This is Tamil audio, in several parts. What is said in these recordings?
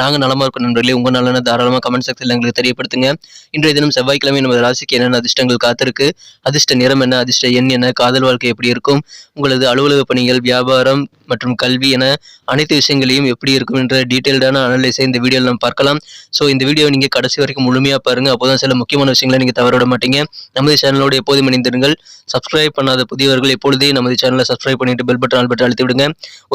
நாங்கள் நலமா இருக்கோம் நண்பர்களே. உங்கள் நலன தாராளமாக கமெண்ட் செக்ஷனில் எங்களுக்கு தெரியப்படுத்துங்க. இன்றைய தினம் செவ்வாய்க்கிழமை நமது ராசிக்கு என்னென்ன அதிர்ஷ்டங்கள் காத்திருக்கு? அதிர்ஷ்ட நிறம் என்ன? அதிர்ஷ்ட எண் என்ன? காதல் வாழ்க்கை எப்படி இருக்கும்? உங்களது அலுவலக பணிகள் வியாபாரம் மற்றும் கல்வி என அனைத்து விஷயங்களையும் எப்படி இருக்கும் என்ற டீட்டெயில்டான அனலைஸை இந்த வீடியோவில் நம்ம பார்க்கலாம். ஸோ இந்த வீடியோ நீங்கள் கடைசி வரைக்கும் முழுமையாக பாருங்க. அப்போதான் சில முக்கியமான விஷயங்களை நீங்கள் தவற விட மாட்டீங்க. நமது சேனலோடு எப்போதும் இணைந்திருங்கள். சப்ஸ்கிரைப் பண்ணாத புதியவர்கள் எப்பொழுதே நமது சேனலை சப்ஸ்கிரைப் பண்ணிட்டு பெல் பட்டன் ஆல் பட்டன் அழுத்தி விடுங்க.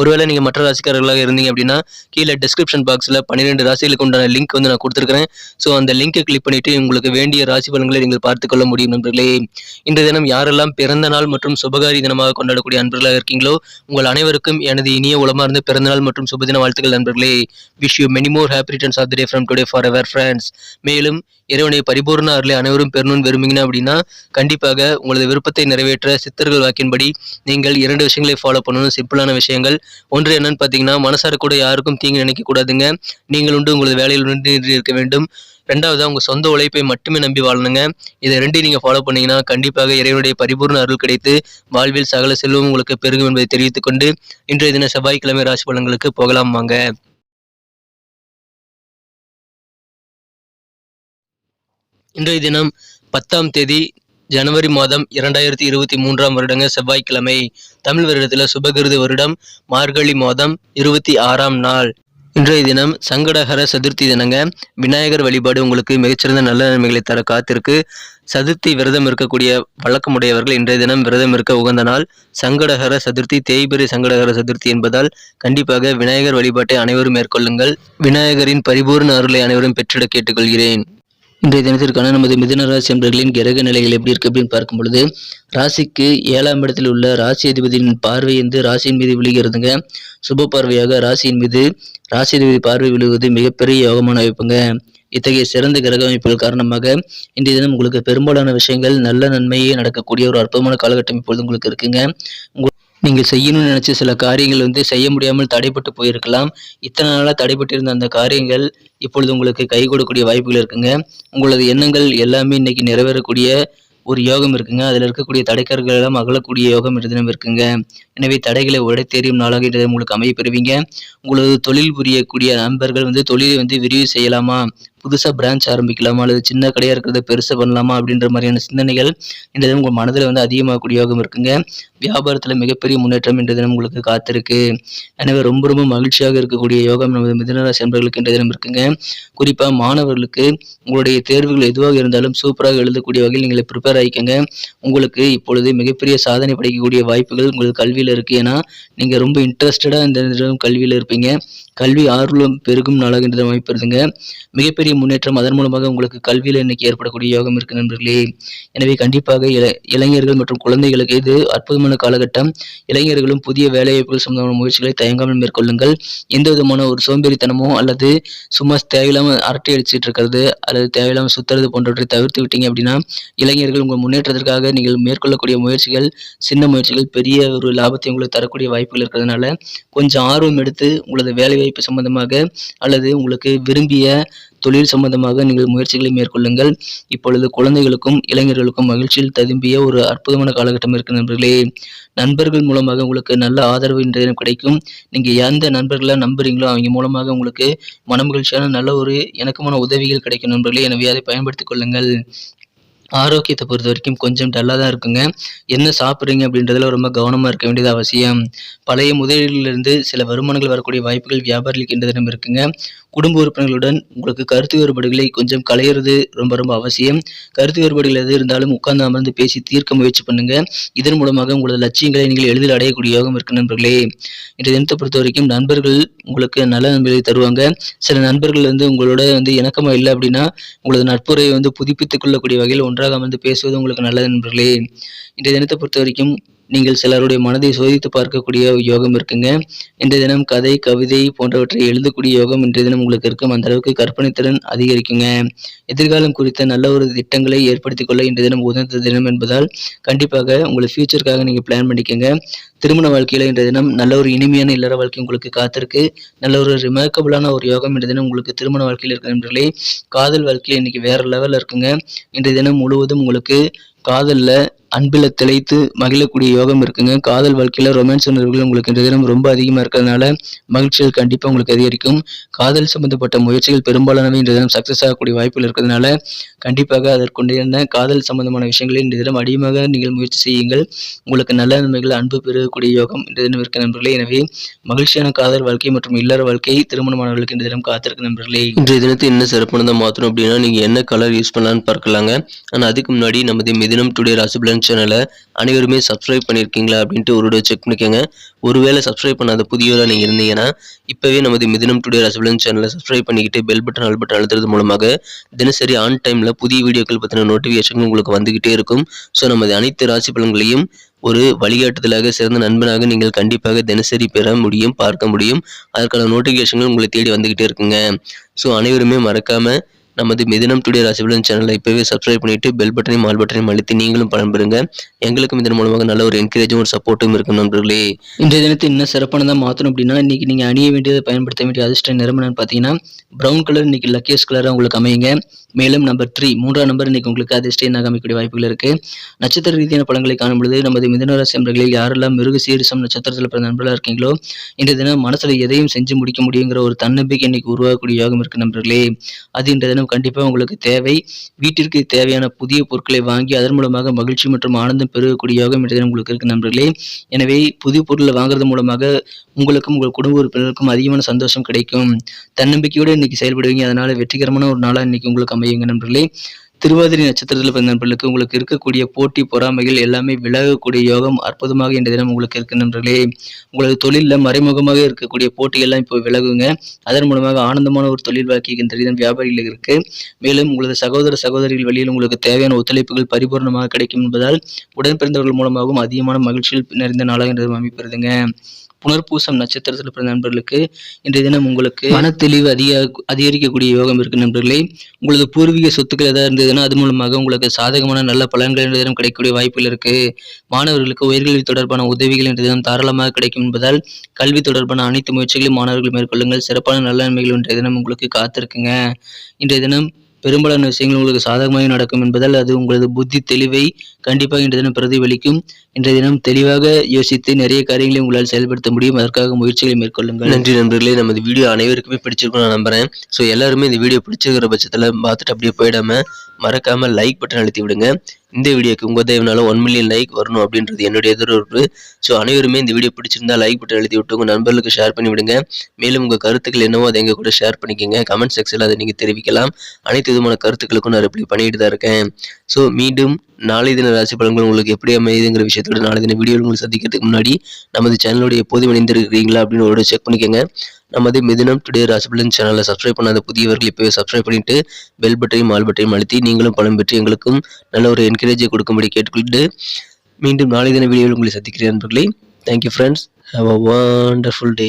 ஒருவேளை நீங்கள் மற்ற ராசிக்காரர்களாக இருந்தீங்க அப்படின்னா கீழே டிஸ்கிரிப்ஷன் பாக்ஸில் பன்னிரெண்டு ராசிகளுக்கு உண்டான லிங்க் வந்து நான் கொடுத்துருக்கிறேன். ஸோ அந்த லிங்கை கிளிக் பண்ணிட்டு உங்களுக்கு வேண்டிய ராசி பலன்களை நீங்கள் பார்த்துக்கொள்ள முடியும் நண்பர்களே. இன்றைய தினம் யாரெல்லாம் பிறந்த நாள் மற்றும் சுபகாரி தினமாக கொண்டாடக்கூடிய அன்பர்களாக இருக்கீங்களோ உங்கள் அனைவருக்கும் எனது இனிய உளமார்ந்த பிறந்தநாள் மற்றும் சுபதின வாழ்த்துக்கள் நண்பர்களே. Wish you many more happy returns of the day from today forever friends மேலும் இறைவனை பரிபூர்ண அருளை அனைவரும் பெறணும்னு விரும்புங்க அப்படின்னா கண்டிப்பாக உங்களது விருப்பத்தை நிறைவேற்ற சித்தர்கள் வாக்கின்படி நீங்கள் இரண்டு விஷயங்களை ஃபாலோ பண்ணணும். சிம்பிளான விஷயங்கள். ஒன்று என்னன்னு பார்த்தீங்கன்னா மனசார கூட யாருக்கும் தீங்கு நினைக்க கூடாதுங்க. நீங்கள் உண்டு உங்களது வேலையில் உண்டு இருக்க வேண்டும். ரெண்டாவது உங்க சொந்த உழைப்பை மட்டுமே நம்பி வாழணுங்க. இதை ரெண்டையும் நீங்கள் ஃபாலோ பண்ணீங்கன்னா கண்டிப்பாக இறைவனுடைய பரிபூர்ண அருள் கிடைத்து வாழ்வில் சகல செல்வம் உங்களுக்கு பெருகும் என்பதை தெரிவித்துக் கொண்டு இன்றைய தின செவ்வாய்க்கிழமை ராசி பலன்களுக்கு போகலாம் வாங்க. இன்றைய தினம் பத்தாம் தேதி ஜனவரி மாதம் இரண்டாயிரத்தி இருபத்தி மூன்றாம் வருடங்க செவ்வாய்க்கிழமை. தமிழ் வருடத்தில் சுபகிருது வருடம் மார்கழி மாதம் இருபத்தி ஆறாம் நாள். இன்றைய தினம் சங்கடஹர சதுர்த்தி தினங்க. விநாயகர் வழிபாடு உங்களுக்கு மிகச்சிறந்த நல்ல நன்மைகளை தர காத்திருக்கு. சதுர்த்தி விரதம் இருக்கக்கூடிய வழக்கமுடையவர்கள் இன்றைய தினம் விரதம் இருக்க உகந்த நாள் சங்கடஹர சதுர்த்தி. தேய்பிரை சங்கடஹர சதுர்த்தி என்பதால் கண்டிப்பாக விநாயகர் வழிபாட்டை அனைவரும் மேற்கொள்ளுங்கள். விநாயகரின் பரிபூர்ண அருளை அனைவரும் பெற்றிட கேட்டுக்கொள்கிறேன். இன்றைய தினத்திற்கான நமது மிதன ராசி அன்பர்களின் கிரக நிலைகள் எப்படி இருக்கு அப்படின்னு பார்க்கும் பொழுது ராசிக்கு ஏழாம் இடத்தில் உள்ள ராசி அதிபதியின் பார்வை வந்து ராசியின் மீது விழுகிறதுங்க. சுப பார்வையாக ராசியின் மீது ராசி அதிபதி பார்வை விழுவது மிகப்பெரிய யோகமான அமைப்புங்க. இத்தகைய சிறந்த கிரக அமைப்புகள் காரணமாக இன்றைய தினம் உங்களுக்கு பெரும்பாலான விஷயங்கள் நல்ல நன்மையே நடக்கக்கூடிய ஒரு அற்புதமான காலகட்டம் இப்பொழுது உங்களுக்கு இருக்குங்க. நீங்கள் செய்யணும்னு நினச்ச சில காரியங்கள் வந்து செய்ய முடியாமல் தடைப்பட்டு போயிருக்கலாம். இத்தனை நாளாக தடைப்பட்டிருந்த அந்த காரியங்கள் இப்பொழுது உங்களுக்கு கை கொடுக்கக்கூடிய வாய்ப்புகள் இருக்குங்க. உங்களது எண்ணங்கள் எல்லாமே இன்னைக்கு நிறைவேறக்கூடிய ஒரு யோகம் இருக்குங்க. அதில் இருக்கக்கூடிய தடைக்கர்கள் எல்லாம் அகலக்கூடிய யோகம் இன்று இருக்குங்க. எனவே தடைகளை உடைத்தெறியும் நாளாக இன்று உங்களுக்கு அமைய பெறுவீங்க. உங்களது தொழில் புரியக்கூடிய நண்பர்கள் வந்து தொழிலை வந்து விரிவு செய்யலாமா? புதுசாக பிரான்ச் ஆரம்பிக்கலாமா? அல்லது சின்ன கடையாக இருக்கிறத பெருசாக பண்ணலாமா? அப்படின்ற மாதிரியான சிந்தனைகள் இந்த தினம் உங்கள் மனதில் வந்து அதிகமாகக்கூடிய யோகம் இருக்குங்க. வியாபாரத்தில் மிகப்பெரிய முன்னேற்றம் இன்றைய தினம் உங்களுக்கு காத்திருக்கு. எனவே ரொம்ப ரொம்ப மகிழ்ச்சியாக இருக்கக்கூடிய யோகம் நமது மிதனராசி நண்பர்களுக்கு இன்றைய தினம் இருக்குங்க. குறிப்பாக மாணவர்களுக்கு உங்களுடைய தேர்வுகள் எதுவாக இருந்தாலும் சூப்பராக எழுதக்கூடிய வகையில் நீங்கள் ப்ரிப்பேர் ஆகிக்கங்க. உங்களுக்கு இப்பொழுது மிகப்பெரிய சாதனை படைக்கக்கூடிய வாய்ப்புகள் உங்களுக்கு கல்வியில் இருக்குது ஏன்னா நீங்கள் ரொம்ப இன்ட்ரெஸ்டடாக இந்த கல்வியில் இருப்பீங்க. கல்வி ஆர்வம் பெருகும் நாளாக இந்த அமைப்பு மிகப்பெரிய மிகப்பெரிய முன்னேற்றம் அதன் மூலமாக உங்களுக்கு கல்வியில் இன்னைக்கு ஏற்படக்கூடிய யோகம் இருக்கு நண்பர்களே. எனவே கண்டிப்பாக இள இளைஞர்கள் மற்றும் குழந்தைகளுக்கு இது அற்புதமான காலகட்டம். இளைஞர்களும் புதிய வேலைவாய்ப்புகள் சம்பந்தமான முயற்சிகளை தயங்காமல் மேற்கொள்ளுங்கள். எந்த விதமான ஒரு சோம்பேறித்தனமோ அல்லது சும்மா தேவையில்லாமல் அரட்டை அடிச்சுட்டு இருக்கிறது அல்லது தேவையில்லாமல் சுத்துறது போன்றவற்றை தவிர்த்து விட்டீங்க அப்படின்னா இளைஞர்கள் உங்கள் முன்னேற்றத்திற்காக நீங்கள் மேற்கொள்ளக்கூடிய முயற்சிகள் சின்ன முயற்சிகள் பெரிய ஒரு லாபத்தை உங்களுக்கு தரக்கூடிய வாய்ப்புகள் இருக்கிறதுனால கொஞ்சம் ஆர்வம் எடுத்து உங்களது வேலைவாய்ப்பு சம்பந்தமாக அல்லது உங்களுக்கு விரும்பிய தொழில் சம்பந்தமாக நீங்கள் முயற்சிகளை மேற்கொள்ளுங்கள். இப்பொழுது குழந்தைகளுக்கும் இளைஞர்களுக்கும் மகிழ்ச்சியில் ததும்பிய ஒரு அற்புதமான காலகட்டம் இருக்கு நண்பர்களே. நண்பர்கள் மூலமாக உங்களுக்கு நல்ல ஆதரவு இன்றைய கிடைக்கும். நீங்கள் எந்த நண்பர்களை நம்புறீங்களோ அவங்க மூலமாக உங்களுக்கு மனமகிழ்ச்சியான நல்ல ஒரு இணக்கமான உதவிகள் கிடைக்கும் நண்பர்களே. எனவே அதை பயன்படுத்திக் கொள்ளுங்கள். ஆரோக்கியத்தை பொறுத்த வரைக்கும் கொஞ்சம் டல்லாக தான் இருக்குங்க. என்ன சாப்பிட்றீங்க அப்படின்றதுல ரொம்ப கவனமாக இருக்க வேண்டியது அவசியம். பழைய முதலீடுகளிலிருந்து சில வருமானங்கள் வரக்கூடிய வாய்ப்புகள் வியாபாரிகளுக்கு இந்த இருக்குங்க. குடும்ப உறுப்பினர்களுடன் உங்களுக்கு கருத்து வேறுபாடுகளை கொஞ்சம் களையிறது ரொம்ப ரொம்ப அவசியம். கருத்து வேறுபாடுகள் எது இருந்தாலும் உட்கார்ந்து அமர்ந்து பேசி தீர்க்க முயற்சி பண்ணுங்க. இதன் மூலமாக உங்களது லட்சியங்களை நீங்கள் எளிதில் அடையக்கூடிய யோகம் இருக்கு நண்பர்களே. இன்றைய தினத்தை பொறுத்த வரைக்கும் நண்பர்கள் உங்களுக்கு நல்ல நண்பர்களை தருவாங்க. சில நண்பர்கள் வந்து உங்களோட வந்து இணக்கமாக இல்லை அப்படின்னா உங்களது நட்புறையை வந்து புதுப்பித்துக் கொள்ளக்கூடிய வகையில் ஒன்றாக அமர்ந்து பேசுவது உங்களுக்கு நல்லது நண்பர்களே. இன்றைய தினத்தை பொறுத்த வரைக்கும் நீங்கள் சிலருடைய மனதை சோதித்து பார்க்கக்கூடிய யோகம் இருக்குங்க. இன்றைய தினம் கதை கவிதை போன்றவற்றை எழுதக்கூடிய யோகம் இன்றைய தினம் உங்களுக்கு இருக்கும். அந்த அளவுக்கு கற்பனை திறன் அதிகரிக்குங்க. எதிர்காலம் குறித்த நல்ல ஒரு திட்டங்களை ஏற்படுத்திக் கொள்ள இன்றைய தினம் உகந்த தினம் என்பதால் கண்டிப்பாக உங்களை ஃபியூச்சருக்காக நீங்கள் பிளான் பண்ணிக்கோங்க. திருமண வாழ்க்கையில் இன்றைய தினம் நல்ல ஒரு இனிமையான இல்லற வாழ்க்கை உங்களுக்கு காத்திருக்கு. நல்ல ஒரு ரிமார்க்கபிளான ஒரு யோகம் இன்றைய தினம் உங்களுக்கு திருமண வாழ்க்கையில் இருக்கிற நண்பர்களே. காதல் வாழ்க்கையில் இன்னைக்கு வேற லெவலில் இருக்குங்க. இன்றைய தினம் முழுவதும் உங்களுக்கு காதலில் அன்பில் திளைத்து மகிழக்கூடிய யோகம் இருக்குங்க. காதல் வாழ்க்கையில் ரொமான்ஸ் உணர்வுகள் உங்களுக்கு இன்றைய தினம் ரொம்ப அதிகமாக இருக்கிறதுனால மகிழ்ச்சிகள் கண்டிப்பாக உங்களுக்கு அதிகரிக்கும். காதல் சம்பந்தப்பட்ட முயற்சிகள் பெரும்பாலானவை இன்றைய தினம் சக்ஸஸ் ஆகக்கூடிய வாய்ப்புகள் இருக்கிறதுனால கண்டிப்பாக அதற்குண்டான காதல் சம்பந்தமான விஷயங்களை இன்றைய தினம் அதிகமாக நீங்கள் முயற்சி செய்யுங்கள். உங்களுக்கு நல்ல நன்மைகள் அன்பு பெறக்கூடிய யோகம் இந்த தினம் இருக்க நண்பர்களே. எனவே மகிழ்ச்சியான காதல் வாழ்க்கை மற்றும் இல்லற வாழ்க்கை திருமணமானவர்களுக்கு இந்த தினம் காத்திருக்க நண்பர்களே. இன்றைய தினத்தை என்ன சிறப்பானதாக மாற்றணும் அப்படின்னா நீங்கள் என்ன கலர் யூஸ் பண்ணலான்னு பார்க்கலாங்க. ஆனால் அதுக்கு முன்னாடி நமது மிதினம் டுடே ராசிபலன் சேனலை அனைவருமே சப்ஸ்கிரைப் பண்ணியிருக்கீங்களா அப்படின்ட்டு ஒரு செக் பண்ணிக்கோங்க. ஒருவேளை சப்ஸ்கிரைப் பண்ணாத புதியவராக நீங்கள் இருந்தீங்கன்னா இப்போவே நமது மிதினம் டுடே ராசிபலன் சேனலை சப்ஸ்கிரைப் பண்ணிக்கிட்டு பெல் பட்டன் ஆல் பட்டன் அழுத்துறது மூலமாக தினசரி ஆன் டைமில் புதிய வீடியோக்கள் பற்றின நோட்டிஃபிகேஷன் உங்களுக்கு வந்துக்கிட்டே இருக்கும். ஸோ நமது அனைத்து ராசி பலன்களையும் ஒரு வழிகாட்டுதலாக சிறந்த நண்பனாக நீங்கள் கண்டிப்பாக தினசரி பெற முடியும் பார்க்க முடியும். அதற்கான நோட்டிஃபிகேஷன்கள் உங்களை தேடி வந்துக்கிட்டே இருக்குங்க. ஸோ அனைவருமே மறக்காமல் நமது மிதினம் டுடே ராசிபலன் சேனலை இப்போவே சப்ஸ்கிரைப் பண்ணிட்டு பெல் பட்டனையும் ஆல் பட்டனையும் அழுத்தி நீங்களும் பலன்பெறுங்க எங்களுக்கும் இதன் மூலமாக நல்ல ஒரு என்கரேஜும் ஒரு சப்போர்ட்டும் இருக்கும் நண்பர்களே. இன்றைய தினத்தை இன்னும் சிறப்பானதாக மாற்றணும் அப்படின்னா இன்னைக்கு நீங்கள் அணிய வேண்டியதை பயன்படுத்த வேண்டிய அதிர்ஷ்ட நிறம் என்னன்னு பார்த்தீங்கன்னா ப்ரௌன் கலர் இன்னைக்கு லக்கியஸ்ட் கலராக உங்களுக்கு அமையுங்க. மேலும் நம்பர் த்ரீ மூன்றாம் நம்பர் இன்னைக்கு உங்களுக்கு அதிர்ஷ்ட எண்ணாக அமைக்கக்கூடிய வாய்ப்புகள் இருக்கு. நட்சத்திர ரீதியான பலன்களை காணும் பொழுது நமது மிதனராசி நண்பர்களில் யாரெல்லாம் மிருக சீரிசம் நட்சத்திரத்தில் பிறந்த நண்பர்களாக இருக்கீங்களோ இன்றைய தினம் மனசுல எதையும் செஞ்சு முடிக்க முடியுங்கிற ஒரு தன்னம்பிக்கை இன்னைக்கு உருவாகக்கூடிய யோகம் இருக்கு நண்பர்களே. அது இன்றைய தினம் கண்டிப்பாக உங்களுக்கு தேவை. வீட்டிற்கு தேவையான புதிய பொருட்களை வாங்கி அதன் மூலமாக மகிழ்ச்சி மற்றும் ஆனந்தம் பெருகக்கூடிய யோகம் இன்றைய உங்களுக்கு இருக்கு நண்பர்களே. எனவே புதிய பொருளை வாங்குறது மூலமாக உங்களுக்கும் உங்கள் குடும்ப உறுப்பினருக்கும் அதிகமான சந்தோஷம் கிடைக்கும். தன்னம்பிக்கையோடு இன்னைக்கு செயல்படுவீங்க. அதனால வெற்றிகரமான ஒரு நாளாக இன்னைக்கு உங்களுக்கு அமையுங்க நண்பர்களே. திருவாதிரை நட்சத்திரத்தில் பிறந்த நண்பர்களுக்கு உங்களுக்கு இருக்கக்கூடிய போட்டி பொறாமைகள் எல்லாமே விலகக்கூடிய யோகம் அற்புதமாக இந்த தினம் உங்களுக்கு இருக்கு நண்பர்களே. உங்களது தொழிலில் மறைமுகமாக இருக்கக்கூடிய போட்டிகள்லாம் இப்போ விலகுங்க. அதன் மூலமாக ஆனந்தமான ஒரு தொழில் வாழ்க்கை இந்த தினம் வியாபாரிகள் இருக்கு. மேலும் உங்களது சகோதர சகோதரிகள் வழியில் உங்களுக்கு தேவையான ஒத்துழைப்புகள் பரிபூர்ணமாக கிடைக்கும் என்பதால் உடன் பிறந்தவர்கள் மூலமாகவும் அதிகமான மகிழ்ச்சியில் நிறைந்த நாளாக இந்த தினம் அமைப்பிருதுங்க புனர்பூசம் நட்சத்திரத்தில் பிறந்த நண்பர்களுக்கு இன்றைய தினம் உங்களுக்கு மனத்தெளிவு அதிக அதிகரிக்கக்கூடிய யோகம் இருக்கு நண்பர்களே. உங்களது பூர்வீக சொத்துக்கள் ஏதாவது இருந்ததுன்னா அது மூலமாக உங்களுக்கு சாதகமான நல்ல பலன்கள் இன்றைய தினம் கிடைக்கக்கூடிய வாய்ப்புகள் இருக்கு. மாணவர்களுக்கு உயர்கல்வி தொடர்பான உதவிகள் இன்றைய தினம் தாராளமாக கிடைக்கும் என்பதால் கல்வி தொடர்பான அனைத்து முயற்சிகளையும் மாணவர்கள் மேற்கொள்ளுங்கள். சிறப்பான நல்ல நன்மைகள் இன்றைய தினம் உங்களுக்கு காத்திருக்குங்க. இன்றைய தினம் பெரும்பாலான விஷயங்கள் உங்களுக்கு சாதகமாக நடக்கும் என்பதால் அது உங்களது புத்தி தெளிவை கண்டிப்பாக இன்றைய தினம் பிரதிபலிக்கும். இன்றைய தினம் தெளிவாக யோசித்து நிறைய காரியங்களை உங்களால் செயல்படுத்த முடியும். அதற்காக முயற்சிகளை மேற்கொள்ளுங்கள். நன்றி நண்பர்களே. நமது வீடியோ அனைவருக்குமே பிடிச்சிருக்கும் நான் நம்புறேன். ஸோ எல்லாருமே இந்த வீடியோ பிடிச்சிருக்கிற பட்சத்தில் பார்த்துட்டு அப்படியே போயிடாம மறக்காம லைக் பட்டன் அழுத்தி விடுங்க. இந்த வீடியோக்கு உங்கள் தயவுனால ஒன் மில்லியன் லைக் வரணும் அப்படின்றது என்னுடைய எதிர்பார்ப்பு. ஸோ அனைவருமே இந்த வீடியோ பிடிச்சிருந்தா லைக் பட்டன் எழுதி விட்டு உங்கள் நண்பர்களுக்கு ஷேர் பண்ணி விடுங்க. மேலும் உங்கள் கருத்துக்கள் என்னவோ அதை எங்கள் கூட ஷேர் பண்ணிக்கோங்க. கமெண்ட் செக்ஷனில் அதை நீங்கள் தெரிவிக்கலாம். அனைத்து விதமான கருத்துக்களுக்கும் நான் ரிப்ளை பண்ணிட்டு தான் இருக்கேன். ஸோ மீண்டும் நாளை தின ராசி பலன்கள் உங்களுக்கு எப்படி அமையுதுங்கிற விஷயத்தோட நாளை தின வீடியோ உங்களுக்கு சந்திக்கிறதுக்கு முன்னாடி நமது சேனலோட எப்போதும் இணைந்திருக்கிறீங்களா அப்படின்னு ஒரு செக் பண்ணிக்கோங்க. நமது மிதினம் டுடே ராசி பலன் சேனலை சப்ஸ்கிரைப் பண்ணாத புதியவர்கள் இப்போவே சப்ஸ்கிரைப் பண்ணிட்டு பெல் பட்டையும் ஆல் பட்டையும் அழுத்தி நீங்களும் பலம் பெற்று எங்களுக்கும் நல்ல ஒரு என்கரேஜை கொடுக்கும்படி கேட்டுக்கொண்டு மீண்டும் நாளை தின வீடியோவில் உங்களை சந்திக்கிறேன் நண்பர்களே. Thank you friends have a wonderful day